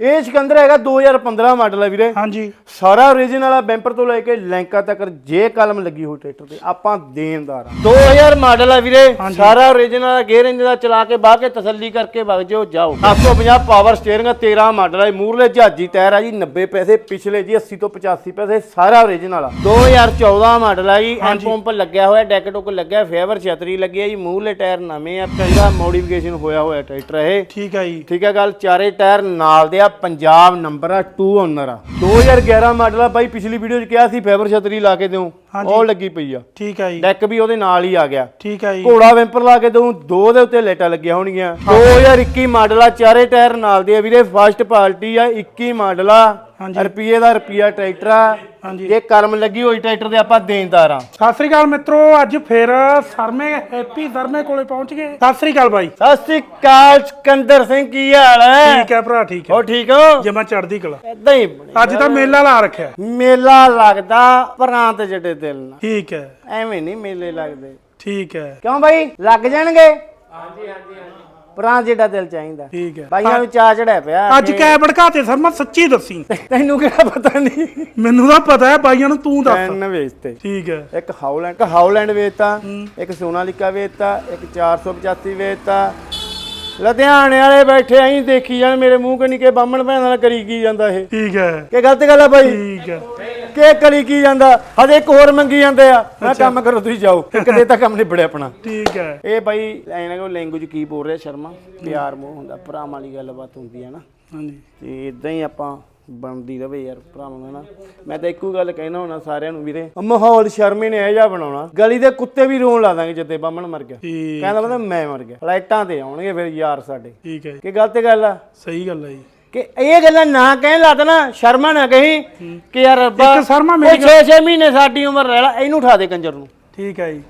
ਇਹ ਸਿਕੰਦਰ ਹੈਗਾ 2015 ਮਾਡਲ ਹੈ ਵੀਰੇ। ਹਾਂਜੀ। ਸਾਰਾ ਓਰੀਜਨਲ ਵਾਲਾ ਬੈਂਪਰ ਤੋਂ ਲੈ ਕੇ ਲੈਂਕਾ ਤੱਕ ਜੇ ਕਲਮ ਲੱਗੀ ਹੋਈ ਟਰੈਕਟਰ ਤੇ ਆਪਾਂ ਦੇਣਦਾਰ ਆ। 2000 ਮਾਡਲ ਹੈ ਵੀਰੇ ਸਾਰਾ ਓਰੀਜਨਲ ਗੇਅਰ ਇੰਜ ਦਾ ਚਲਾ ਕੇ ਬਾਹ ਕੇ ਤਸੱਲੀ ਕਰਕੇ ਵਗ ਜਿਓ ਜਾਓ। 750 ਪਾਵਰ ਸਟੀਅਰਿੰਗ 13 ਮਾਡਲ ਹੈ ਮੂਰਲੇ ਜਹਾਜੀ ਟਾਇਰ ਆ ਜੀ 90 ਪੈਸੇ ਪਿਛਲੇ ਜੀ 80 ਤੋਂ 85 ਪੈਸੇ ਸਾਰਾ ਓਰੀਜਨਲ ਆ। 2014 ਮਾਡਲ ਆ ਜੀ ਐਮ ਪੰਪ ਲੱਗਿਆ ਹੋਇਆ ਡੈਕ ਟੁੱਕ ਲੱਗਿਆ ਫੇਵਰ ਛਤਰੀ ਲੱਗੀ ਹੈ ਜੀ ਮੂਰਲੇ ਟਾਇਰ ਨਵੇਂ ਆ ਪਹਿਲਾ ਮੋਡੀਫਿਕੇਸ਼ਨ ਹੋਇਆ ਹੋਇਆ ਟਰੈਕਟਰ ਇਹ। ਠੀਕ ਹੈ ਜੀ। ਠੀਕ ਹੈ ਗੱਲ ਚਾਰੇ ਟਾਇਰ ਨਾਲ ਦੇ ਆ ਪੰਜਾਬ ਨੰਬਰ ਆ 2 ਓਨਰ ਆ। 2011 ਮਾਡਲ ਆ ਬਾਈ ਪਿਛਲੀ ਵੀਡੀਓ 'ਚ ਕਿਹਾ ਸੀ ਫਾਈਬਰ ਛਤਰੀ ਲਾ ਕੇ ਦਿਓ ਉਹ ਲੱਗੀ ਪਈ ਆ। ਠੀਕ ਹੈ ਜੀ। ਡੈਕ ਵੀ ਉਹਦੇ ਨਾਲ ਹੀ ਆ ਗਿਆ। ਠੀਕ ਹੈ ਜੀ। ਘੋੜਾ ਵੈਂਪਰ ਲਾ ਕੇ ਦਊਂ ਦੋ ਦੇ ਉੱਤੇ ਲਾਈਟਾਂ ਲੱਗੀਆਂ ਹੋਣਗੀਆਂ। 2021 ਮਾਡਲ ਆ ਚਾਰੇ ਟਾਇਰ ਨਾਲ ਦੇ ਆ ਵੀਰੇ ਫਸਟ ਪਾਰਟੀ ਆ 21 ਮਾਡਲ ਆ। ਰੁਪਈਏ ਦਾ ਰੁਪਈਆ ਟਰੈਕਟਰ ਆ। ਹਾਂਜੀ। ਜੇ ਕਰਮ ਲੱਗੀ ਹੋਈ ਟਰੈਕਟਰ ਦੇ ਆਪਾਂ ਦੇਣਦਾਰ ਆ ਸਤਿ ਸ੍ਰੀ ਅਕਾਲ ਮਿੱਤਰੋ ਅੱਜ ਫੇਰ ਸਰਮੇ ਹੈਪੀ ਸਰਮੇ ਕੋਲੇ ਪਹੁੰਚ ਗਏ। ਸਤਿ ਸ੍ਰੀ ਅਕਾਲ ਬਾਈ। ਸਤਿ ਸ੍ਰੀ ਅਕਾਲ ਸਿਕੰਦਰ ਸਿੰਘ ਕੀ ਹਾਲ ਹੈ? ਠੀਕ ਹੈ ਭਰਾ ਠੀਕ ਹੈ। ਹੋ ਠੀਕ ਹੋ? ਜਮਾ ਚੜਦੀ ਕਲਾ। ਇਦਾਂ ਹੀ ਬਣੇ। ਅੱਜ ਤਾਂ ਮੇਲਾ ਲਾ ਰੱਖਿਆ ਮੇਲਾ ਲੱਗਦਾ ਪ੍ਰਾਂਤ ਜੜੇ ਦਿਲ ਨਾਲ। ਠੀਕ ਹੈ। ਐਵੇਂ ਨਹੀਂ ਮੇਲੇ ਲੱਗਦੇ। ਠੀਕ ਹੈ। ਕਿਉਂ ਬਾਈ? ਲੱਗ ਜਾਣਗੇ? ਹਾਂਜੀ ਹਾਂਜੀ। ਪ੍ਰਾਂਤ ਜਿਹੜਾ ਦਿਲ ਚਾਹੀਦਾ। ਠੀਕ ਹੈ। ਬਾਈਆਂ ਨੂੰ ਚਾ ਚੜਿਆ ਪਿਆ ਅੱਜ ਕੈ ਭੜਕਾਤੇ ਸਰਮਾ ਸੱਚੀ ਦੱਸੀ। ਤੈਨੂੰ ਕਿਹੜਾ ਪਤਾ ਨਹੀਂ ਮੈਨੂੰ ਤਾਂ ਪਤਾ ਹੈ ਬਾਈਆਂ ਨੂੰ ਤੂੰ ਦੱਸ। ਪੈਨ ਵੇਚਤੇ। ਠੀਕ ਹੈ। ਇੱਕ ਹਾਉਲੈਂਡ ਇੱਕ ਹਾਉਲੈਂਡ ਵੇਚਤਾ ਇੱਕ ਸੋਨਾਲੀਕਾ ਵੇਚਤਾ ਇੱਕ 485 ਵੇਚਤਾ ਲੁਧਿਆਣੇ ਵਾਲੇ ਬੈਠੇ ਆਂ ਦੇਖੀ ਜਾਣ ਮੇਰੇ ਮੂੰਹ ਕਨੀ ਕੇ ਬਾਹਮਣ ਭੈਣ ਨਾਲ ਕਰੀ ਕੀ ਜਾਂਦਾ ਇਹ? ਠੀਕ ਹੈ। ਕੀ ਗਲਤ ਗੱਲ ਆ ਬਾਈ? ਠੀਕ ਹੈ। ਕੀ ਕਰੀ ਕੀ ਜਾਂਦਾ? ਹਜੇ ਇੱਕ ਹੋਰ ਮੰਗੀ ਜਾਂਦੇ ਆ। ਮੈਂ ਕੰਮ ਕਰੋ ਤੁਸੀਂ ਜਾਓ। ਦੇ ਤਾਂ ਕੰਮ ਨਿਬੜਿਆ ਆਪਣਾ। ਠੀਕ ਹੈ। ਇਹ ਬਾਈ ਐਨਾ ਕੋ ਲੈਂਗੁਏਜ ਕੀ ਬੋਲ ਰਿਹਾ ਸ਼ਰਮਾ? ਪਿਆਰ ਮੋਹ ਹੁੰਦਾ ਭਰਾਵਾਂ ਵਾਲੀ ਗੱਲਬਾਤ ਹੁੰਦੀ ਹੈ ਨਾ। ਹਾਂਜੀ। ਤੇ ਇਦਾਂ ਹੀ ਆਪਾਂ ਬਣਦੀ ਰਵੇ ਯਾਰ ਭਰਾਵਾਂ ਨਾਲ ਨਾ ਮੈਂ ਤਾਂ ਇੱਕੋ ਗੱਲ ਕਹਿਣਾ ਹੋਣਾ ਸਾਰਿਆਂ ਨੂੰ ਵੀਰੇ। ਮਾਹੌਲ ਸ਼ਰਮੇ ਨੇ ਇਹ ਜਿਹਾ ਬਣਾਉਣਾ। ਗਲੀ ਦੇ ਕੁੱਤੇ ਵੀ ਰੋਣ ਲਾ ਦਾਂਗੇ ਜਿੱਦੇ ਬਾਹਮਣ ਮਰ ਗਿਆ। ਠੀਕ। ਕਹਿੰਦਾ ਬੰਦਾ ਮੈਂ ਮਰ ਗਿਆ। ਫਲਾਈਟਾਂ ਤੇ ਆਉਣਗੇ ਫਿਰ ਯਾਰ ਸਾਡੇ। ਠੀਕ ਹੈ ਕੀ ਗਲਤ ਗੱਲ ਆ? ਸਹੀ ਗੱਲ ਹੈ ਜੀ। ਕਿ ਇਹ ਗੱਲਾਂ ਨਾ ਕਹਿਣ ਲੱਗ ਨਾ ਸ਼ਰਮਾ ਨਾ ਕਹੀਂ ਕਿ ਯਾਰ ਰੱਬਾ ਇੱਕ ਸ਼ਰਮਾ ਮੇਰੀ 6-6 ਮਹੀਨੇ ਸਾਡੀ ਉਮਰ ਰਹਿ ਲਾ ਇਹਨੂੰ ਉਠਾ ਦੇ ਕੰਜਰ ਨੂੰ। ਠੀਕ ਹੈ ਜੀ।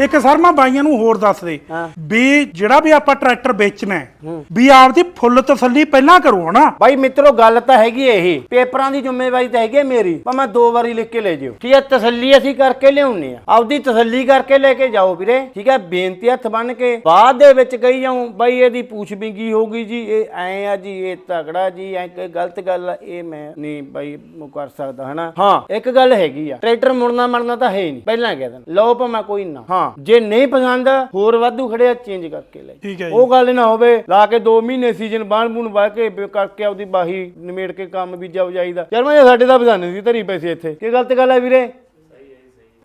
ਇੱਕ ਸਰਮਾ ਬਾਈਆਂ ਨੂੰ ਹੋਰ ਦੱਸ ਦੇ ਹਾਂ। ਵੀ ਜਿਹੜਾ ਵੀ ਆਪਾਂ ਟਰੈਕਟਰ ਵੇਚਣਾ ਹੈ ਵੀ ਆਪਦੀ ਫੁੱਲ ਤਸੱਲੀ ਪਹਿਲਾਂ ਕਰੋ ਹਨਾ? ਬਾਈ ਮਿੱਤਰੋ ਗੱਲ ਤਾਂ ਹੈਗੀ ਇਹ। ਪੇਪਰਾਂ ਦੀ ਜ਼ਿੰਮੇਵਾਰੀ ਤਾਂ ਹੈਗੀ ਹੈ ਮੇਰੀ। ਪਰ ਮੈਂ ਦੋ ਵਾਰੀ ਲਿਖ ਕੇ ਲੈ ਜਿਓ। ਠੀਕ ਹੈ ਤਸੱਲੀ ਅਸੀਂ ਕਰਕੇ ਲਿਆਉਣੇ ਆ। ਆਪਦੀ ਤਸੱਲੀ ਕਰਕੇ ਲੈ ਕੇ ਜਾਓ ਵੀਰੇ। ਠੀਕ ਹੈ ਬੇਨਤੀ ਹੱਥ ਬੰਨ ਕੇ ਬਾਅਦ ਦੇ ਵਿੱਚ ਕਹੀ ਜਾਉ ਬਾਈ ਇਹਦੀ ਪੂਛ ਬਿੰਗੀ ਹੋਊਗੀ ਜੀ ਇਹ ਐ ਆ ਜੀ ਇਹ ਤਗੜਾ ਜੀ ਐ ਕੋਈ ਗਲਤ ਗੱਲ ਆ ਇਹ ਮੈਂ ਨਹੀਂ ਬਾਈ ਉਹ ਕਰ ਸਕਦਾ ਹਨਾ? ਹਾਂ ਇੱਕ ਗੱਲ ਹੈਗੀ ਆ ਟਰੈਕਟਰ ਮੁੜਨਾ ਮਰਨਾ ਤਾਂ ਹੈ ਹੀ ਨਹੀਂ ਪਹਿਲਾਂ ਕਹਿ ਦੇਣਾ। ਲਓ ਭਾਵੇਂ ਕੋਈ ਨਾ। ਹਾਂ ਜੇ ਨਹੀਂ ਪਸੰਦ ਹੋਰ ਵਾਧੂ ਖੜੇ ਆ ਚੇਂਜ ਕਰਕੇ ਲੈ। ਠੀਕ ਹੈ ਜੀ। ਉਹ ਗੱਲ ਨਾ ਹੋਵੇ ਲਾ ਕੇ 2 ਮਹੀਨੇ ਸੀਜ਼ਨ ਬਾਣ ਬੂਣ ਵਾਹ ਕੇ ਬ- ਕਰਕੇ ਆਪਦੀ ਬਾਹੀ ਨਿਮੇੜ ਕੇ ਕੰਮ ਬੀਜਾ ਵਜਾਈਦਾ ਯਾਰ ਮੈਂ ਸਾਡੇ ਦਾ ਬਜ਼ਾਨੇ ਸੀ ਧਰੀ ਪੈਸੇ ਇੱਥੇ। ਕੀ ਗਲਤ ਗੱਲ ਹੈ ਵੀਰੇ।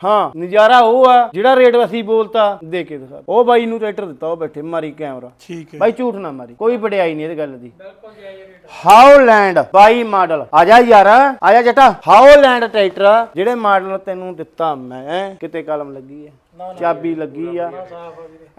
ਹਾਂ ਨਜ਼ਾਰਾ ਉਹ ਆ ਜਿਹੜਾ ਰੇਟ ਅਸੀਂ ਬੋਲਤਾ ਦੇ ਕੇ ਦਿਖਾ। ਉਹ ਬਾਈ ਨੂੰ ਟਰੈਕਟਰ ਦਿੱਤਾ ਉਹ ਬੈਠੇ ਮਾਰੀ ਕੈਮਰਾ। ਠੀਕ ਹੈ। ਬਾਈ ਝੂਠ ਨਾ ਮਾਰੀ ਕੋਈ ਵਡਿਆਈ ਨਹੀਂ ਇਹ ਗੱਲ ਦੀ। ਹਾਉਲੈਂਡ 22 ਮਾਡਲ। ਆ ਜਾ ਯਾਰ ਆ ਜਾ ਜਟਾ। ਹਾਉਲੈਂਡ ਟਰੈਕਟਰ ਜਿਹੜੇ ਮਾਡਲ ਤੈਨੂੰ ਦਿੱਤਾ ਮੈਂ ਕਿਤੇ ਕਲਮ ਲੱਗੀ ਹੈ। ਚਾਬੀ ਲੱਗੀ ਆ।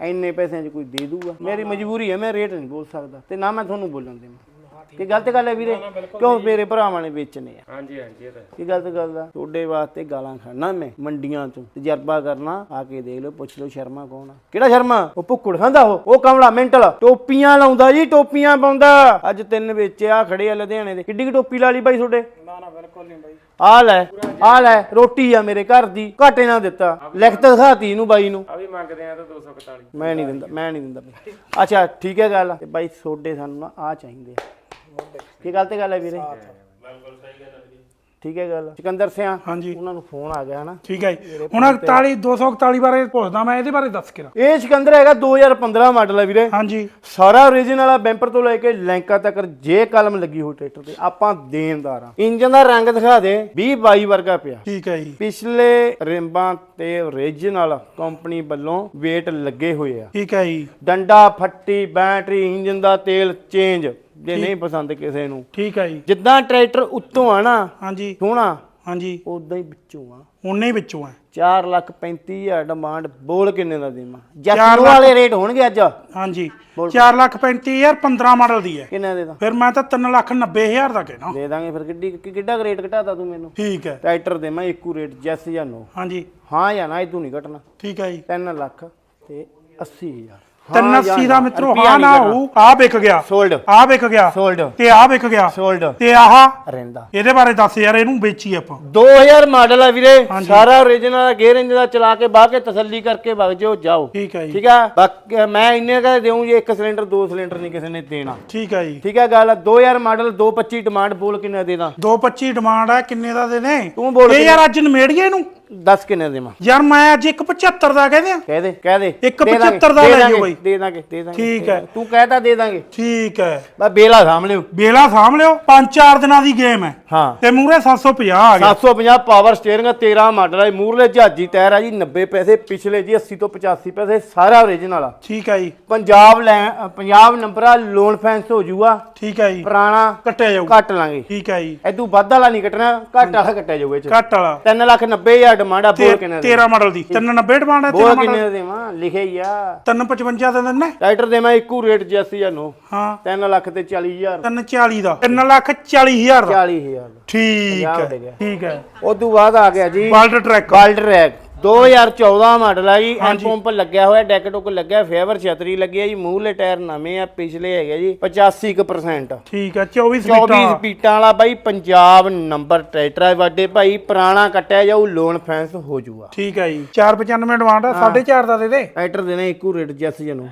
ਇੰਨੇ ਪੈਸਿਆਂ 'ਚ ਕੋਈ ਦੇ ਦੂਗਾ। ਮੇਰੀ ਮਜਬੂਰੀ ਹੈ ਮੈਂ ਰੇਟ ਨਹੀਂ ਬੋਲ ਸਕਦਾ ਤੇ ਨਾ ਮੈਂ ਤੁਹਾਨੂੰ ਬੋਲਣ ਦੇਵਾਂ। ਕੀ ਗਲਤ ਗੱਲ ਹੈ ਵੀਰੇ ਕਿਉਂ ਮੇਰੇ ਭਰਾਵਾਂ ਨੇ ਵੇਚਣੇ ਆ? ਹਾਂਜੀ ਹਾਂਜੀ ਇਹ ਤਾਂ ਕੀ ਗਲਤ ਗੱਲ ਆ। ਤੁਹਾਡੇ ਵਾਸਤੇ ਗਾਲਾਂ ਖੜਨਾ ਮੈਂ ਮੰਡੀਆਂ ਚੋਂ। ਤਜਰਬਾ ਕਰਨਾ ਆ ਕੇ ਦੇਖ ਲਓ ਪੁੱਛ ਲਓ ਸ਼ਰਮਾ ਕੌਣ ਆ। ਕਿਹੜਾ ਸ਼ਰਮਾ? ਉਹ ਭੁੱਕੜ ਖਾਂਦਾ ਉਹ। ਉਹ ਕਮਲਾ ਮੈਂਟਲ। ਟੋਪੀਆਂ ਲਾਉਂਦਾ ਜੀ ਟੋਪੀਆਂ ਪਾਉਂਦਾ। ਅੱਜ ਤਿੰਨ ਵੇਚੇ ਆ ਖੜੇ ਆ ਲੁਧਿਆਣੇ ਦੇ। ਕਿੱਡੀ ਕਿ ਟੋਪੀ ਲਾ ਲਈ ਬਾਈ ਤੁਹਾਡੇ? ਨਾ ਨਾ ਬਿਲਕੁਲ ਨਹੀਂ ਬਾਈ। ਆ ਲੈ ਆ ਲੈ ਰੋਟੀ ਆ ਮੇਰੇ ਘਰ ਦੀ ਘਾਟੇ ਨਾਲ ਦਿੱਤਾ। ਲਿਖਤ ਦਿਖਾਤੀ ਇਹਨੂੰ ਬਾਈ ਨੂੰ। ਆ ਵੀ ਮੰਗਦੇ ਆ ਤਾਂ 241 ਮੈਂ ਨਹੀਂ ਦਿੰਦਾ ਮੈਂ ਨਹੀਂ ਦਿੰਦਾ। ਬਾਈ। ਅੱਛਾ ਠੀਕ ਹੈ ਗੱਲ। ਤੇ ਬਾਈ ਤੁਹਾਡੇ ਸਾਨੂੰ ਨਾ ਆ ਚਾਹੀਦੇ ਆ। ਕੀ ਗਲਤ ਗੱਲ ਹੈ ਵੀਰੇ? ਠੀਕ ਹੈ ਗੱਲ? ਸਿਕੰਦਰ ਸਿਆ ਹਾਂਜੀ। ਉਹਨਾਂ ਨੂੰ ਫੋਨ ਆ ਗਿਆ ਹਨਾ? ਠੀਕ ਹੈ ਜੀ। ਹੁਣ 41 241 ਬਾਰੇ ਪੁੱਛਦਾ ਮੈਂ ਇਹਦੇ ਬਾਰੇ ਦੱਸ ਕੇ ਇਹ ਸਿਕੰਦਰ ਹੈਗਾ 2015 ਮਾਡਲ ਹੈ ਵੀਰੇ। ਹਾਂਜੀ। ਸਾਰਾ ਓਰੀਜਨਲ ਵਾਲਾ ਬੈਂਪਰ ਤੋਂ ਲੈ ਕੇ ਲੈਂਕਾ ਤੱਕ ਜੇ ਕਲਮ ਲੱਗੀ ਹੋਈ ਟਰੈਕਟਰ ਤੇ ਆਪਾਂ ਦੇਣਦਾਰ ਆ। ਇੰਜਨ ਦਾ ਰੰਗ ਦਿਖਾ ਦੇ 20 22 ਵਰਗਾ ਪਿਆ। ਠੀਕ ਹੈ ਜੀ। ਪਿਛਲੇ ਰਿੰਬਾਂ ਤੇ ਓਰੀਜਨਲ ਕੰਪਨੀ ਵੱਲੋਂ weight ਲੱਗੇ ਹੋਏ ਆ। ਠੀਕ ਹੈ ਜੀ। ਡੰਡਾ ਫੱਟੀ ਬੈਟਰੀ ਇੰਜਨ ਦਾ ਤੇਲ ਚੇਂਜ ਜੇ ਨਹੀਂ ਪਸੰਦ ਕਿਸੇ ਨੂੰ। ਠੀਕ ਹੈ ਜੀ। ਜਿੱਦਾਂ ਟਰੈਕਟਰ ਉੱਤੋਂ ਆ ਨਾ ਹਾਂਜੀ। ਸੋਹਣਾ। ਹਾਂਜੀ। ਉਦਾਂ ਹੀ ਵਿੱਚੋਂ ਆ। ਉਨੇ ਹੀ ਵਿੱਚੋਂ ਹੈ 4 ਲੱਖ 35 ਹਜ਼ਾਰ ਡਿਮਾਂਡ ਬੋਲ ਕਿੰਨੇ ਦਾ ਦੇਵਾਂ? ਜੱਟ ਵਾਲੇ ਰੇਟ ਹੋਣਗੇ ਅੱਜ। ਹਾਂਜੀ। 4 ਲੱਖ 35000 15 ਮਾਡਲ ਦੀ ਹੈ। ਕਿੰਨੇ ਦੇ ਦਾਂ? ਫਿਰ ਮੈਂ ਤਾਂ 3 ਲੱਖ 90000 ਦਾ ਕਹਿਣਾ। ਦੇ ਦਾਂਗੇ ਫਿਰ। ਕਿੱਡੀ ਕਿੱਡਾ ਰੇਟ ਘਟਾਤਾ ਤੂੰ ਮੈਨੂੰ? ਠੀਕ ਹੈ। ਟਰੈਕਟਰ ਦੇ ਮੈਂ ਇੱਕੋ ਰੇਟ ਜੈਸ ਜਾਂ ਨੋ। ਹਾਂਜੀ। ਹਾਂ ਜਾਂ ਨਾ ਇਹ ਤੂੰ ਨਹੀਂ ਘਟਣਾ। ਠੀਕ ਹੈ ਜੀ। 3 ਲੱਖ ਤੇ 80000 380 ਦਾ ਮਿੱਤਰੋ ਹਾਂ ਨਾ। ਹੋਊ ਆ ਵਿਕ ਗਿਆ। ਸੋਲਡ ਆ ਵਿਕ ਗਿਆ। ਸੋਲਡ ਤੇ ਆ ਵਿਕ ਗਿਆ। ਸੋਲਡ ਤੇ ਆਹ ਰਹਿੰਦਾ। ਇਹਦੇ ਬਾਰੇ ਦੱਸ ਯਾਰ ਇਹਨੂੰ ਵੇਚੀ ਆਪਾਂ। 2000 ਮਾਡਲ ਹੈ ਵੀਰੇ। ਸਾਰਾ origignal ਗੇਅਰ ਇੰਜ ਦਾ ਚਲਾ ਕੇ ਬਾਹ ਕੇ ਤਸੱਲੀ ਕਰਕੇ ਵਗ ਜਾਓ ਜਾਓ। ਠੀਕ ਹੈ ਜੀ। ਠੀਕ ਆ? ਬਾਕੀ ਮੈਂ ਇੰਨੇ ਕਾ ਦੇਉਂ ਜੀ ਇੱਕ ਸਿਲੰਡਰ ਦੋ ਸਿਲੰਡਰ ਨਹੀਂ ਕਿਸੇ ਨੇ ਦੇਣਾ। ਠੀਕ ਹੈ ਜੀ। ਠੀਕ ਹੈ ਗੱਲ 2000 ਮਾਡਲ 225 ਡਿਮਾਂਡ ਬੋਲ ਕਿੰਨੇ ਦੇ ਦਾਂ 225 ਡਿਮਾਂਡ ਹੈ ਕਿੰਨੇ ਦਾ ਦੇ ਨੇ ਤੂੰ ਬੋਲ ਇਹ ਯਾਰ ਅੱਜ ਨਮੇੜੀਏ ਇਹਨੂੰ। ਦੱਸ ਕਿੰਨੇ ਦੇਵਾਂ? ਯਾਰ ਮੈਂ ਅੱਜ 175 ਦਾ ਕਹਿੰਦੇ ਆ ਕਹਿ ਦੇ ਕਹਿ ਦੇ। ਇੱਕ ਦੇ ਦਾਂਗੇ, 75 ਦਾ ਦੇ ਲੈ ਜਾਓ ਬਾਈ। ਦੇ ਦਾਂਗੇ ਦੇ ਦਾਂਗੇ। ਠੀਕ ਹੈ। ਤੂੰ ਕਹਿਤਾ ਦੇ ਦਾਂਗੇ। ਠੀਕ ਹੈ। ਬਸ ਬੇਲਾ ਸਾਂਭ ਲਿਓ। ਬੇਲਾ ਸਾਂਭ ਲਿਓ। 5-4 ਦਿਨਾਂ ਦੀ ਗੇਮ ਹੈ। ਹਾਂ। ਤੇ ਮੂਰੇ 750 ਆ ਗਿਆ। 750 ਪਾਵਰ ਸਟੀਅਰਿੰਗ 13 ਮਾਡਲ ਹੈ ਮੂਰਲੇ ਜਹਾਜੀ ਟਾਇਰ ਆ ਜੀ 90 ਪੈਸੇ ਪਿਛਲੇ ਜੀ 80 ਤੋਂ 85 ਪੈਸੇ ਸਾਰਾ origignal ਆ। ਠੀਕ ਹੈ ਜੀ। ਪੰਜਾਬ ਲੈ ਅ, ਪੰਜਾਬ ਨੰਬਰ ਆ ਲੋਨ ਫੈਂਸ ਹੋ ਜੂਗਾ। ਠੀਕ ਹੈ ਜੀ। ਪੁਰਾਣਾ ਕੱਟਿਆ ਜਾਊ। ਕੱਟ ਲਾਂਗੇ। ਠੀਕ ਹੈ ਜੀ। ਐਦੂ ਵੱਧ ਵਾਲਾ ਨਹੀਂ ਕੱਟਣਾ ਘੱਟ ਵਾਲਾ ਕੱਟਿਆ ਜਾਊਗਾ ਇਹ ਚ। ਕੱਟ ਵਾਲਾ। 3 ਲੱਖ 90 ਹਜ਼ਾਰ ਡਿਮਾਂਡ ਆ ਬੋਲ ਕਿੰਨੇ ਦੇ? 13 ਮਾਡਲ ਦੀ 390 ਡਿਮਾਂਡ ਹੈ ਬੋਲ 13 ਕਿੰਨੇ ਮਾਡਲ ਦੇ ਦੇਵਾਂ ਲਿਖਿਆ ਹੀ ਆ। 355 ਦੇ ਦਿੰਨੇ ਟਰੈਕਟਰ ਦੇ ਮੈਂ ਇੱਕੋ ਰੇਟ ਜੈਸੀ ਆ ਨੋ ਹਾਂ। 3 ਲੱਖ ਤੇ 40000 340 ਦਾ। 3 ਲੱਖ 40 ਹਜ਼ਾਰ ਦਾ। 40000 ਠੀਕ ਹੈ। ਠੀਕ ਹੈ। ਉਦੋਂ ਬਾਅਦ ਆ ਗਿਆ ਜੀ ਵਰਲਡ ਟਰੈਕ ਵਰਲਡ ਰੈਕ 2014 ਮਾਡਲ ਆ ਜੀ ਐਨ ਪੰਪ ਲੱਗਿਆ ਹੋਇਆ ਡੈਕ ਟੁੱਕ ਲੱਗਿਆ ਫੇਵਰ ਛਤਰੀ ਲੱਗੀ ਆ ਜੀ ਮੂਹਰੇ ਟਾਇਰ ਨਵੇਂ ਆ ਪਿਛਲੇ ਹੈਗੇ ਜੀ 85% ਠੀਕ ਹੈ 24 24 ਸਪੀਟਾਂ ਸਪੀਟਾਂ ਵਾਲਾ ਬਾਈ ਪੰਜਾਬ ਨੰਬਰ ਟਰੈਕਟਰ ਹੈ ਵੱਡੇ ਭਾਈ ਪੁਰਾਣਾ ਕੱਟਿਆ ਜਾਊ ਲੋਨ ਫੈਂਸ ਹੋ ਜਾਊਗਾ। ਠੀਕ ਹੈ ਜੀ 495 ਡਿਮਾਂਡ ਹੈ। 4.5 ਦਾ ਦੇ ਦੇ। ਟਰੈਕਟਰ ਦੇਣਾ ਇੱਕੋ ਰੇਟ ਜੈਸ ਜਨੂੰ।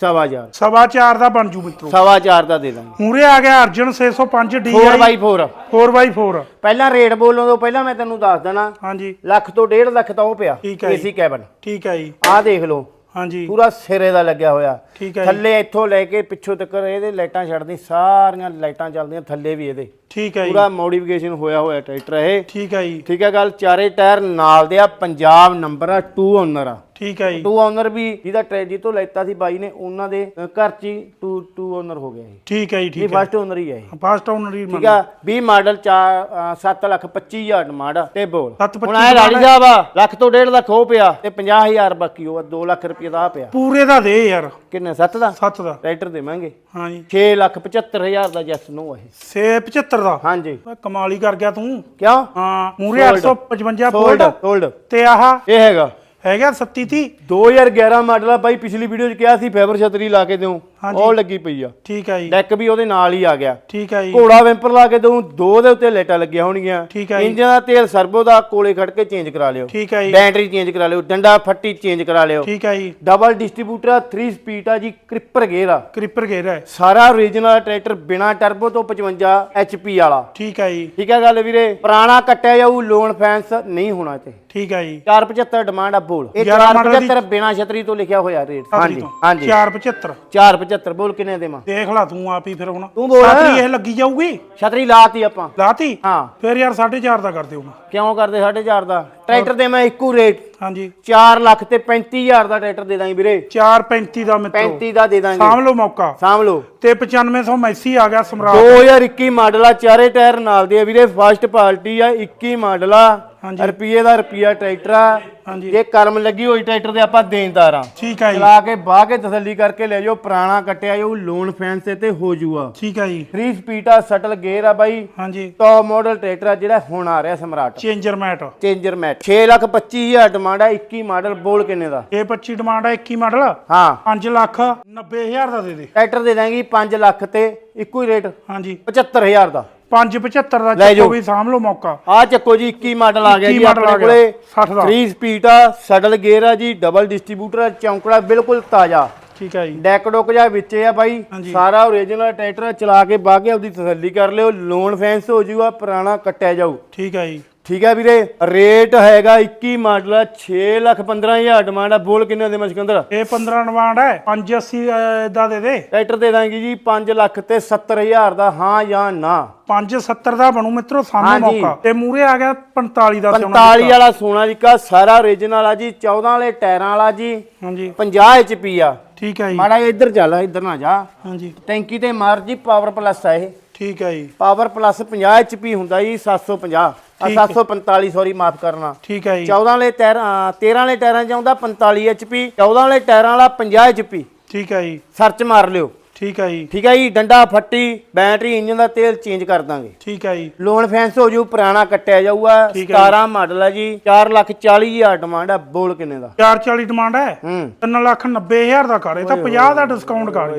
ਸਵਾ ਹਜ਼ਾਰ ਸਵਾ 4 ਦਾ ਬਣ ਜੂ ਮਿੱਤਰੋ। ਸਵਾ ਚਾਰ ਦਾ ਦੇ ਦਾਂਗੇ। ਮੂਰੇ ਆ ਗਿਆ ਅਰਜਨ 605 DI 4x4 4x4 ਪਹਿਲਾਂ ਰੇਟ ਬੋਲਣ ਤੋਂ ਪਹਿਲਾਂ ਮੈਂ ਤੈਨੂੰ ਦੱਸ ਦੇਣਾ। ਹਾਂਜੀ। ਲੱਖ ਤੋਂ 1.5 ਲੱਖ ਤਾਂ ਉਹ ਪਿਆ। ਠੀਕ ਹੈ ਜੀ। ਏਸੀ ਕੈਬਨ ਠੀਕ ਹੈ ਜੀ। ਆਹ ਦੇਖ ਲਓ। ਹਾਂਜੀ। ਪੂਰਾ ਸਿਰੇ ਦਾ ਲੱਗਿਆ ਹੋਇਆ। ਠੀਕ ਹੈ ਜੀ। ਥੱਲੇ ਇੱਥੋਂ ਲੈ ਕੇ ਪਿੱਛੋਂ ਤੱਕ ਇਹਦੇ ਲਾਈਟਾਂ ਛੱਡਦੀ ਸਾਰੀਆਂ ਲਾਈਟਾਂ ਚੱਲਦੀਆਂ ਥੱਲੇ ਵੀ ਇਹਦੇ। ਠੀਕ ਹੈ ਜੀ। ਪੂਰਾ ਮੋਡੀਫਿਕੇਸ਼ਨ ਹੋਇਆ ਹੋਇਆ ਟਰੈਕਟਰ ਇਹ। ਠੀਕ ਹੈ ਜੀ। ਠੀਕ ਹੈ ਗੱਲ ਚਾਰੇ ਟਾਇਰ ਨਾਲ ਦੇ ਆ ਪੰਜਾਬ ਨੰਬਰ ਆ 2 ਓਨਰ ਆ। ਠੀਕ ਹੈ ਜੀ। 2 ਓਨਰ ਵੀ ਜਿਹਦਾ ਟਰੈਜੀ ਤੋਂ ਲੈਤਾ ਸੀ ਬਾਈ ਨੇ ਉਹਨਾਂ ਦੇ ਘਰ ਚ ਹੀ 2 2 ਓਨਰ ਹੋ ਗਿਆ ਇਹ। ਠੀਕ ਹੈ ਜੀ ਠੀਕ ਹੈ। ਫਸਟ ਓਨਰ ਹੀ ਹੈ ਇਹ। ਫਾਸਟ ਓਨਰ ਹੀ ਠੀਕ ਆ 20 ਮਾਡਲ 4 7 ਲੱਖ 25 ਹਜ਼ਾਰ ਡਿਮਾਂਡ ਆ ਤੇ ਬੋਲ। ਹੁਣ ਆਏ ਲਾਲੀ ਸਾਹਿਬ ਆ ਲੱਖ ਤੋਂ 1.5 ਲੱਖ ਉਹ ਪਿਆ ਤੇ 50000 ਬਾਕੀ ਉਹ 2 ਲੱਖ ਰੁਪਏ ਦਾ ਪਿਆ। ਪੂਰੇ ਦਾ ਦੇ ਯਾਰ। ਕਿੰਨੇ 7 ਦਾ? 7 ਦਾ। ਟਰੈਕਟਰ ਦੇਵਾਂਗੇ। ਹਾਂਜੀ। 6 ਲੱਖ 75 ਹਜ਼ਾਰ ਦਾ ਜੈਸ ਨੋ ਹੈ ਸੇ 75 ਦਾ? ਹਾਂਜੀ। ਕਮਾਲ ਹੀ ਕਰ ਗਿਆ ਤੂੰ। ਕਿਉਂ? ਹਾਂ ਮੂਰੇ Sold. 855 ਸੋਲਡ ਫੋਲਡ ਸੋਲਡ ਤੇ ਆਹ ਇਹ ਹੈਗਾ। ਹੈਗਾ 37 30 2011 ਮਾਡਲ ਆ ਬਾਈ ਪਿਛਲੀ ਵੀਡੀਓ 'ਚ ਕਿਹਾ ਸੀ ਫਾਈਬਰ ਛਤਰੀ ਲਾ ਕੇ ਦਿਓ। ਉਹ ਲੱਗੀ ਪਈ ਆ। ਠੀਕ ਹੈ ਜੀ। ਡੈਕ ਵੀ ਉਹਦੇ ਨਾਲ ਹੀ ਆ ਗਿਆ। ਠੀਕ ਹੈ ਜੀ। ਘੋੜਾ ਵੈਂਪਰ ਲਾ ਕੇ ਦਊਂ ਦੋ ਦੇ ਉੱਤੇ ਲਾਈਟਾਂ ਲੱਗੀਆਂ ਹੋਣਗੀਆਂ। ਠੀਕ ਹੈ ਜੀ। ਇੰਜਨ ਦਾ ਤੇਲ ਸਰਬੋ ਦਾ ਕੋਲੇ ਖੜ ਕੇ ਚੇਂਜ ਕਰਾ ਲਿਓ। ਠੀਕ ਹੈ ਜੀ। ਬੈਟਰੀ ਚੇਂਜ ਕਰਾ ਲਿਓ। ਡੰਡਾ ਫੱਟੀ ਚੇਂਜ ਕਰਾ ਲਿਓ। ਠੀਕ ਹੈ ਜੀ। ਡਬਲ ਡਿਸਟ੍ਰੀਬਿਊਟਰ ਆ 3 ਸਪੀਡ ਆ ਜੀ ਕ੍ਰਿਪਰ ਗੇਅਰ ਆ। ਕ੍ਰਿਪਰ ਗੇਰ ਹੈ ਸਾਰਾ ਓਰੀਜਨਲ ਟਰੈਕਟਰ ਬਿਨਾ ਟਰਬੋ ਤੋਂ 55 HP ਵਾਲਾ। ਠੀਕ ਹੈ ਜੀ। ਠੀਕ ਹੈ ਗੱਲ ਵੀਰੇ? ਪੁਰਾਣਾ ਕੱਟਿਆ ਜਾਊ ਲੋਨ ਫੈਂਸ ਨਹੀਂ ਹੋਣਾ ਤੇ ਠੀਕ ਹੈ ਜੀ। 475 ਡਿਮਾਂਡ ਆ ਬੋਲ। ਇਹ 11 ਮਾਡਲ ਦੀ- 475 ਬਿਨਾ ਛਤਰੀ ਤੋਂ ਲਿਖਿਆ ਹੋਇਆ ਰੇਟ। ਹਾਂਜੀ ਹਾਂਜੀ। 475 475 ਬੋਲ ਕਿੰਨੇ ਦੇਵਾਂ? ਦੇਖ ਲਾ ਤੂੰ ਆਪ ਹੀ ਫਿਰ ਹੁਣ। ਤੂੰ ਬੋਲ। ਸਾਤਰੀ ਇਹ ਲੱਗੀ ਜਾਊਗੀ? ਛਤਰੀ ਲਾਤੀ ਆਪਾਂ। ਲਾਤੀ? ਹਾਂ। ਫਿਰ ਯਾਰ 4.5 ਦਾ ਕਰ ਦਿਓ ਕਿਉਂ ਕਰਦੇ 4.5 ਦਾ? ਟਰੈਕਟਰ ਦੇ ਮੈਂ ਇੱਕੋ ਰੇਟ ਹਾਂਜੀ। 4 ਲੱਖ ਤੇ 35000 ਦਾ ਟਰੈਕਟਰ ਦੇ ਦਾਂਗੇ ਵੀਰੇ। 435 ਦਾ ਮਿੱਤਰੋ। 35 ਦਾ ਦੇ ਦਾਂਗੇ। ਸਾਂਭ ਲਓ ਮੌਕਾ। ਸਾਂਭ ਲਓ। ਤੇ 9500 ਮੈਸੀ ਆ ਗਿਆ ਸਮਰਾਟ। 2021 ਮਾਡਲ ਆ ਚਾਰੇ ਟਾਇਰ ਨਾਲ ਦੇ ਆ ਵੀਰੇ। ਫਸਟ ਪਾਰਟੀ ਆ 21 ਮਾਡਲ ਆ। ਹਾਂਜੀ। ਰੁਪਈਏ ਦਾ ਰੁਪਈਆ ਟਰੈਕਟਰ ਆ। ਹਾਂਜੀ। ਜੇ ਕਰਮ ਲੱਗੀ ਹੋਈ ਟਰੈਕਟਰ ਦੇ ਆਪਾਂ ਦੇਣਦਾਰ ਆ। ਠੀਕ ਹੈ ਜੀ। ਚਲਾ ਕੇ ਬਾਹ ਕੇ ਤਸੱਲੀ ਕਰਕੇ ਲੈ ਜਾਓ। ਪੁਰਾਣਾ ਕੱਟਿਆ ਜਾਊ ਲੋਨ ਫੈਂਸ ਤੇ ਹੋ ਜੂਗਾ ਠੀਕ ਹੈ ਜੀ। 3 ਸਪੀਡ ਆ ਸਟਲ ਗੇਅਰ ਆ ਬਾਈ। ਹਾਂਜੀ। ਟੌਪ ਮਾਡਲ ਟਰੈਕਟਰ ਆ ਜਿਹੜਾ ਹੁਣ ਆ ਰਿਹਾ Samrat. Changer mat changer mat 6 lakh 25 ਹਜ਼ਾਰ ਡਿਮਾਂਡ ਆ 21 ਮਾਡਲ ਬੋਲ ਕਿੰਨੇ ਦਾ? ਇਹ 25 ਡਿਮਾਂਡ ਹੈ 21 ਮਾਡਲ ਹਾਂ। 5 ਲੱਖ 90000 ਦਾ ਦੇ ਦੇ। ਟਰੈਕਟਰ ਦੇ ਦਾਂਗੇ 5 ਲੱਖ ਤੇ ਇੱਕੋ ਹੀ ਰੇਟ। ਹਾਂਜੀ। 75000 ਦਾ। 575 ਦਾ ਚੱਕੋ। ਵੀ ਸਾਂਭ ਲਓ ਮੌਕਾ। ਆ ਚੱਕੋ ਜੀ 21 ਮਾਡਲ ਆ ਗਿਆ 21 ਜੀ ਆਪਣੇ ਕੋਲੇ। 60 ਦਾ। 3 ਸਪੀਡ ਆ ਸਡਲ ਗੇਅਰ ਆ ਜੀ ਡਬਲ ਡਿਸਟ੍ਰੀਬਿਊਟਰ ਆ ਚੌਂਕੜਾ ਬਿਲਕੁਲ ਤਾਜ਼ਾ। ਠੀਕ ਹੈ ਜੀ। ਡੈਕ ਡੁੱਕ ਜਾ ਵਿੱਚ ਆ ਬਾਈ। ਸਾਰਾ ਓਰੀਜਨਲ ਟਰੈਕਟਰ ਚਲਾ ਕੇ ਕੇ ਆਪਦੀ ਤਸੱਲੀ ਕਰ ਲਿਓ। ਲੋਨ ਫੈਂਸ ਹੋ ਜੂਗਾ ਪੁਰਾਣਾ ਕੱਟਿਆ ਜਾਊ। ਠੀਕ ਹੈ ਜੀ। ਠੀਕ ਹੈ ਵੀਰੇ ਰੇਟ ਹੈਗਾ 21 ਮਾਡਲ ਆ 6 ਲੱਖ 15000 ਡਿਮਾਂਡ ਆ। ਬੋਲ ਕਿੰਨੇ ਦੇ ਮਸ਼ਕੰਦਰ ਇਹ 15 ਡਿਮਾਂਡ ਹੈ 580 ਦਾ ਦੇ ਦੇ। ਟਰੈਕਟਰ ਦੇ ਦਾਂਗੇ ਜੀ 5 ਲੱਖ ਤੇ 70000 ਦਾ ਹਾਂ ਜਾਂ ਨਾ। 570 ਦਾ ਬਣੂ ਮਿੱਤਰੋ ਹਾਂਜੀ। ਮੌਕਾ। ਤੇ ਮੂਰੇ ਆ ਗਿਆ 45 ਦਾ ਸੋਨਾ 45 ਵਾਲਾ ਸੋਨਾਲੀਕਾ ਸਾਰਾ ਓਰੀਜਨਲ ਆ ਜੀ 14 ਵਾਲੇ ਟਾਇਰਾਂ ਵਾਲਾ ਜੀ ਹਾਂਜੀ। 50 HP ਆ। ਠੀਕ ਹੈ ਜੀ। ਮਾੜਾ ਜਿਹਾ ਇੱਧਰ ਚੱਲ ਇੱਧਰ ਨਾ ਜਾ। ਹਾਂਜੀ। ਟੈਂਕੀ ਤੇ ਮਾਰ ਜੀ ਪਾਵਰ ਪਲੱਸ ਆ ਇਹ। ਠੀਕ ਹੈ ਜੀ। ਪਾਵਰ ਪਲੱਸ 50 HP ਹੁੰਦਾ ਜੀ 750 ਆ ਠੀਕ ਹੈ। 745 ਸੌਰੀ ਮਾਫ ਕਰਨਾ। ਠੀਕ ਹੈ ਜੀ। 14 ਵਾਲੇ ਟਾਇਰ ਅ, 13 ਵਾਲੇ ਟਾਇਰਾਂ 'ਚ ਆਉਂਦਾ 45 HP 14 ਵਾਲੇ ਟਾਇਰਾਂ ਵਾਲਾ 50 HP ਠੀਕ ਹੈ ਜੀ। ਸਰਚ ਮਾਰ ਲਿਓ। ਠੀਕ ਹੈ ਜੀ। ਠੀਕ ਹੈ ਜੀ ਡੰਡਾ ਫੱਟੀ ਬੈਟਰੀ ਇੰਜਨ ਦਾ ਤੇਲ ਚੇਂਜ ਕਰ ਦਾਂਗੇ। ਠੀਕ ਹੈ ਜੀ। ਲੋਨ ਫੈਂਸ ਹੋ ਜੂ ਪੁਰਾਣਾ ਕੱਟਿਆ ਜਾਊਗਾ ਠੀਕ ਹੈ 17 ਮਾਡਲ ਹੈ ਜੀ 4 ਲੱਖ 40 ਹਜ਼ਾਰ ਡਿਮਾਂਡ ਹੈ ਬੋਲ ਕਿੰਨੇ ਦਾ? 440 ਡਿਮਾਂਡ ਹੈ ਹੂੰ। 3 ਲੱਖ 90 ਹਜ਼ਾਰ ਦਾ ਕਰ ਇਹ ਤਾਂ 50 ਦਾ ਡਿਸਕਾਊਂਟ ਕਰ।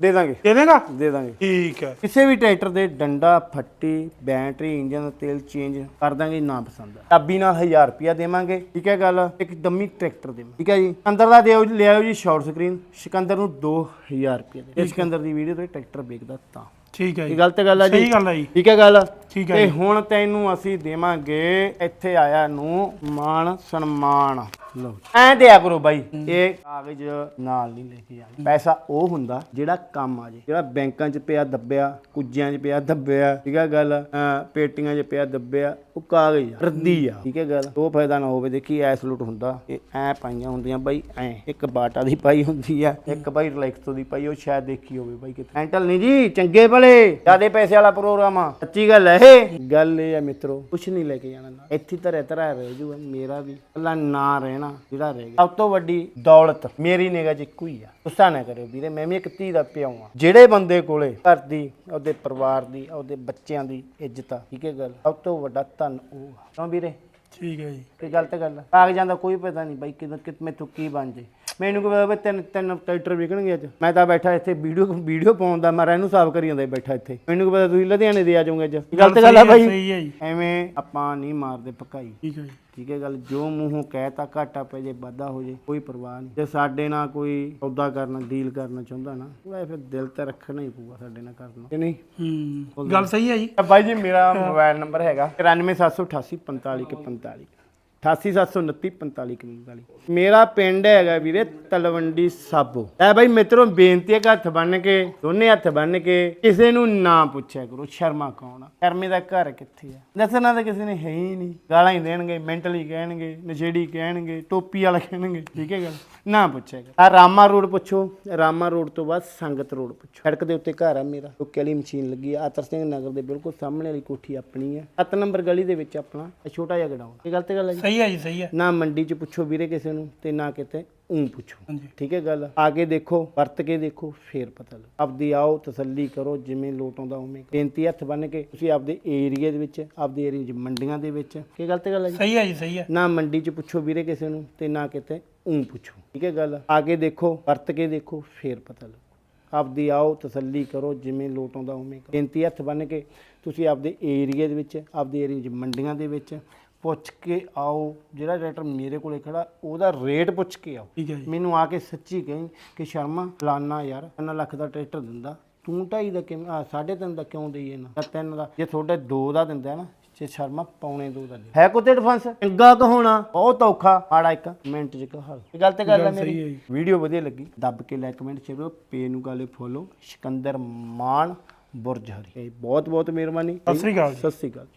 ਦੇ ਦਾਂਗੇ। ਦੇ ਦੇਗਾ? ਦੇ ਦਾਂਗੇ। ਠੀਕ ਹੈ ਕਿਸੇ ਵੀ ਟਰੈਕਟਰ ਦੇ ਡੰਡਾ ਫੱਟੀ ਬੈਟਰੀ ਇੰਜਨ ਦਾ ਤੇਲ ਚੇਂਜ ਕਰ ਦਾਂਗੇ ਨਾ ਪਸੰਦ ਚਾਬੀ ਨਾਲ 1000 ਰੁਪਿਆ ਦੇਵਾਂਗੇ ਠੀਕ ਹੈ ਗੱਲ? ਇੱਕ ਡੰਮੀ ਟਰੈਕਟਰ ਦੇਵਾਂਗੇ। ਠੀਕ ਹੈ ਜੀ। ਅੰਦਰ ਦਾ ਦਿਓ ਲਿਆਓ ਜੀ ਸ਼ਾਰਟ ਸਕਰੀਨ ਸਿਕੰਦਰ ਨੂੰ 2000 ਰੁਪਿਆ ਦੇ। ਇਹ ਸਿਕੰਦਰ ਦੀ ਵੀਡੀਓ ਤੇ ਟਰੈਕਟਰ ਵੇਚਦਾ ਤਾਂ। ਠੀਕ ਹੈ ਇਹ ਗਲਤ ਗੱਲ ਆ ਜੀ। ਸਹੀ ਗੱਲ ਹੈ ਜੀ। ਠੀਕ ਹੈ ਗੱਲ? ਠੀਕ ਹੈ ਤੇ। ਹੁਣ ਤੈਨੂੰ ਅਸੀਂ ਦੇਵਾਂਗੇ ਇੱਥੇ ਆਇਆ ਨੂੰ ਮਾਣ ਸਨਮਾਨ। ਲਓ ਐ ਦਿਆ ਕਰੋ ਬਾਈ ਇਹ ਕਾਗਜ਼ ਨਾਲ ਨਹੀਂ ਲੈ ਕੇ ਜਾਣਾ। ਪੈਸਾ ਉਹ ਹੁੰਦਾ ਜਿਹੜਾ ਕੰਮ ਆ ਜੇ। ਜਿਹੜਾ ਬੈਂਕਾਂ 'ਚ ਪਿਆ ਦੱਬਿਆ ਕੁੱਜਿਆਂ 'ਚ ਪਿਆ ਦੱਬਿਆ ਠੀਕ ਹੈ ਗੱਲ? ਅਹ ਪੇਟੀਆਂ 'ਚ ਪਿਆ ਦੱਬਿਆ ਉਹ ਕਾਗਜ਼ ਆ। ਰੱਦੀ ਆ। ਠੀਕ ਹੈ ਗੱਲ? ਉਹ ਫਾਇਦਾ ਨਾ ਹੋਵੇ ਦੇਖੀ ਐਸ ਲੁੱਟ ਹੁੰਦਾ। ਇਹ ਐ ਪਾਈਆਂ ਹੁੰਦੀਆਂ ਬਾਈ ਐ। ਇੱਕ ਬਾਟਾ ਦੀ ਪਾਈ ਹੁੰਦੀ ਆ ਇੱਕ ਬਾਈ ਰਿਲੈਕਸ ਤੋਂ ਦੀ ਪਾਈ ਉਹ ਸ਼ਾਇਦ ਦੇਖੀ ਹੋਵੇ ਬਾਈ ਕਿਤੇ। ਐਂਟਲ ਨਹੀਂ ਜੀ ਚੰਗੇ ਭਲੇ। ਜਿਆਦੇ ਪੈਸੇ ਵਾਲਾ ਪ੍ਰੋਗਰਾਮ ਆ। ਸੱਚੀ ਗੱਲ ਹੈ ਇਹ। ਗੱਲ ਇਹ ਆ ਮਿੱਤਰੋ ਕੁਛ ਨਹੀਂ ਲੈ ਕੇ ਜਾਣਾ ਨਾਲ ਇੱਥੇ ਧਰਿਆ ਧਰਿਆ ਰਹਿ ਜੂਗਾ ਮੇਰਾ ਵੀ। ਕੱਲਾ ਨਾ ਰਹਿਣਾ। ਜਿਹੜਾ ਰਹਿ ਗਿਆ। ਸਭ ਤੋਂ ਵੱਡੀ ਦੌਲਤ ਮੇਰੀ ਨਿਗਾਹ 'ਚ ਇੱਕੋ ਹੀ ਆ। ਗੁੱਸਾ ਨਾ ਕਰਿਓ ਵੀਰੇ ਮੈਂ ਵੀ ਇੱਕ ਧੀ ਦਾ ਪਿਓ ਆ। ਜਿਹੜੇ ਬੰਦੇ ਕੋਲੇ ਘਰ ਦੀ ਉਹਦੇ ਪਰਿਵਾਰ ਦੀ ਉਹਦੇ ਬੱਚਿਆਂ ਦੀ ਇੱਜ਼ਤ ਆ ਠੀਕ ਹੈ ਗੱਲ? ਸਭ ਤੋਂ ਵੱਡਾ ਧਨ ਉਹ ਆ। ਕਿਉਂ ਵੀਰੇ? ਠੀਕ ਹੈ ਜੀ। ਇਹ ਗਲਤ ਗੱਲ ਆ? ਕਾਗਜ਼ਾਂ ਦਾ ਕੋਈ ਪਤਾ ਨਹੀਂ ਬਾਈ ਕਿਦੋਂ ਕਿ ਮੈਥੋਂ ਕੀ ਬਣ ਜੇ? ਮੈਨੂੰ ਕੀ ਪਤਾ ਵੀ ਤਿੰਨ ਤਿੰਨ ਟਰੈਕਟਰ ਵਿਕਣਗੇ ਅੱਜ। ਮੈਂ ਤਾਂ ਬੈਠਾ ਇੱਥੇ ਵੀਡੀਓ ਵੀਡੀਓ ਪਾਉਣ ਦਾ ਮੈਂ ਇਹਨੂੰ ਸਾਫ਼ ਕਰੀ ਜਾਂਦਾ ਬੈਠਾ ਇੱਥੇ। ਮੈਨੂੰ ਕੀ ਪਤਾ ਤੁਸੀਂ ਲੁਧਿਆਣੇ ਦੇ ਆ ਜਾਓਗੇ ਅੱਜ। ਗਲਤ ਗੱਲ ਆ ਬਾਈ। ਸਹੀ ਹੈ ਜੀ। ਐਵੇਂ ਆਪਾਂ ਨਹੀਂ ਮਾਰਦੇ ਪਕਾਈ ਠੀਕ ਹੈ ਜੀ। ਠੀਕ ਹੈ ਗੱਲ ਜੋ ਮੂੰਹੋਂ ਕਹਿਤਾ ਘਾਟਾ ਪੈ ਜੇ ਵਾਧਾ ਹੋ ਜੇ ਕੋਈ ਪਰਵਾਹ ਨਹੀਂ। ਜੇ ਸਾਡੇ ਨਾਲ ਕੋਈ ਸੌਦਾ ਕਰਨਾ ਡੀਲ ਕਰਨਾ ਚਾਹੁੰਦਾ ਨਾ ਉਹ ਫਿਰ ਦਿਲ ਤੇ ਰੱਖਣਾ ਹੀ ਪਊਗਾ ਸਾਡੇ ਨਾਲ ਕਰਨਾ ਕਿ ਨਹੀਂ? ਹੂੰ ਗੱਲ ਸਹੀ ਹੈ ਜੀ। ਬਾਈ ਜੀ ਮੇਰਾ ਮੋਬਾਈਲ ਨੰਬਰ ਹੈਗਾ। 947884545 887294545 ਮੇਰਾ ਪਿੰਡ ਹੈਗਾ ਵੀਰੇ ਤਲਵੰਡੀ ਸਾਬੋ। ਐ ਬਾਈ ਮਿੱਤਰੋ, ਬੇਨਤੀ ਹੈ ਕਿ ਹੱਥ ਬੰਨ ਕੇ, ਦੋਨੇ ਹੱਥ ਬੰਨ ਕੇ ਕਿਸੇ ਨੂੰ ਨਾ ਪੁੱਛਿਆ ਕਰੋ, ਸ਼ਰਮਾ ਕੌਣ ਆ? ਸ਼ਰਮੇ ਦਾ ਘਰ ਕਿੱਥੇ ਆ? ਦੱਸਣਾ ਤਾਂ ਕਿਸੇ ਨੇ ਹੈ ਹੀ ਨਹੀਂ। ਗਾਲਾਂ ਹੀ ਦੇਣਗੇ, ਮੈਂਟਲੀ ਕਹਿਣਗੇ, ਨਸ਼ੇੜੀ ਕਹਿਣਗੇ, ਟੋਪੀ ਵਾਲਾ ਕਹਿਣਗੇ, ਠੀਕ ਹੈ ਗੱਲ? ਨਾ ਪੁੱਛਿਆ ਕਰੋ। ਆ ਰਾਮਾ ਰੋਡ ਪੁੱਛੋ। ਰਾਮਾ ਰੋਡ ਤੋਂ ਬਾਅਦ ਸੰਗਤ ਰੋਡ ਪੁੱਛੋ। ਸੜਕ ਦੇ ਉੱਤੇ ਘਰ ਆ ਮੇਰਾ। ਟੋਕੇ ਵਾਲੀ ਮਸ਼ੀਨ ਲੱਗੀ ਆ। ਆਤਰ ਸਿੰਘ ਨਗਰ ਦੇ ਬਿਲਕੁਲ ਸਾਹਮਣੇ ਵਾਲੀ ਕੋਠੀ ਆਪਣੀ ਆ। 7 ਨੰਬਰ ਗਲੀ ਦੇ ਵਿੱਚ ਆਪਣਾ ਛੋਟਾ ਜਿਹਾ ਗਡਾਊਨ ਇਹ ਗਲਤ ਗੱਲ ਹੈ ਜੀ। ਸਹੀ ਹੈ ਜੀ ਸਹੀ ਹੈ। ਨਾ ਮੰਡੀ 'ਚ ਪੁੱਛੋ ਵੀਰੇ ਕਿਸੇ ਨੂੰ ਤੇ ਨਾ ਕਿਤੇ ਉਂ ਪੁੱਛੋ। ਹਾਂਜੀ। ਠੀਕ ਹੈ ਗੱਲ? ਆ ਕੇ ਦੇਖੋ ਵਰਤ ਕੇ ਦੇਖੋ ਫੇਰ ਪਤਾ ਲੱਗ। ਆਪਦੀ ਆਓ ਤਸੱਲੀ ਕਰੋ ਜਿਵੇਂ ਲੋਟ ਆਉਂਦਾ ਉਵੇਂ ਬੇਨਤੀ ਹੱਥ ਬੰਨ ਕੇ ਤੁਸੀਂ ਆਪਦੇ ਏਰੀਆ ਦੇ ਵਿੱਚ ਆਪਦੇ ਏਰੀਆ 'ਚ ਮੰਡੀਆਂ ਦੇ ਵਿੱਚ ਕੀ ਗਲਤ ਗੱਲ ਹੈ ਜੀ? ਸਹੀ ਹੈ ਜੀ ਸਹੀ ਹੈ। ਨਾ ਮੰਡੀ 'ਚ ਪੁੱਛੋ ਵੀਰੇ ਕਿਸੇ ਨੂੰ ਤੇ ਨਾ ਕਿਤੇ ਉਂ ਪੁੱਛੋ। ਠੀਕ ਹੈ ਗੱਲ? ਆ ਕੇ ਦੇਖੋ ਵਰਤ ਕੇ ਦੇਖੋ ਫੇਰ ਪਤਾ ਲੱਗ। ਆਪਦੀ ਆਓ ਤਸੱਲੀ ਕਰੋ ਜਿਵੇਂ ਲੋਟ ਆਉਂਦਾ ਉਵੇਂ ਕਰੋ। ਬੇਨਤੀ ਹੱਥ ਬੰਨ ਕੇ ਤੁਸੀਂ ਆਪਦੇ ਏਰੀਆ ਦੇ ਵਿੱਚ ਆਪਦੇ ਏਰੀਆ 'ਚ ਮੰਡੀਆਂ ਦੇ ਵਿੱਚ ਪੁੱਛ ਕੇ ਆਓ ਜਿਹੜਾ ਟਰੈਕਟਰ ਮੇਰੇ ਕੋਲੇ ਖੜਾ ਉਹਦਾ ਰੇਟ ਪੁੱਛ ਕੇ ਆਓ। ਠੀਕ ਹੈ ਜੀ। ਮੈਨੂੰ ਆ ਕੇ ਸੱਚੀ ਕਹੀਂ ਕਿ ਸ਼ਰਮਾ ਫਲਾਨਾ ਯਾਰ 3 ਲੱਖ ਦਾ ਟਰੈਕਟਰ ਦਿੰਦਾ। ਤੂੰ ਢਾਈ ਦਾ ਕਿਵੇਂ ਆ 3.5 ਦਾ ਕਿਉਂ ਦੇਈਏ ਨਾ? ਜਾਂ ਤਿੰਨ ਦਾ ਜੇ ਤੁਹਾਡੇ 2 ਦਾ ਦਿੰਦਾ ਨਾ ਜੇ ਸ਼ਰਮਾ ਪੌਣੇ 2 ਦਾ ਦੇ। ਹੈ ਕੋਤੇ ਐਡਵਾਂਸ ਚੰਗਾ ਕਹਾਉਣਾ ਬਹੁਤ ਔਖਾ। ਮਾੜਾ ਇੱਕ ਮਿੰਟ ਚ ਕਹਾਲ ਇਹ ਗੱਲ ਤੇ ਗੱਲ ਹੈ ਮੇਰੀ। ਵੀਡੀਓ ਵਧੀਆ ਲੱਗੀ ਦੱਬ ਕੇ ਲਾਈਕ ਕਮੈਂਟ ਸ਼ੇਅਰ ਕਰੋ। ਪੇਜ ਨੂੰ ਕਾਲੇ ਫੋਲੋ। ਸਿਕੰਦਰ ਮਾਨ ਬੁਰਜ ਹਰੀ। ਬਹੁਤ ਬਹੁਤ ਮਿਹਰਬਾਨੀ। ਸਤਿ ਸ੍ਰੀ ਅਕਾਲ ਸਤਿ ਸ੍ਰੀ ਅਕਾਲ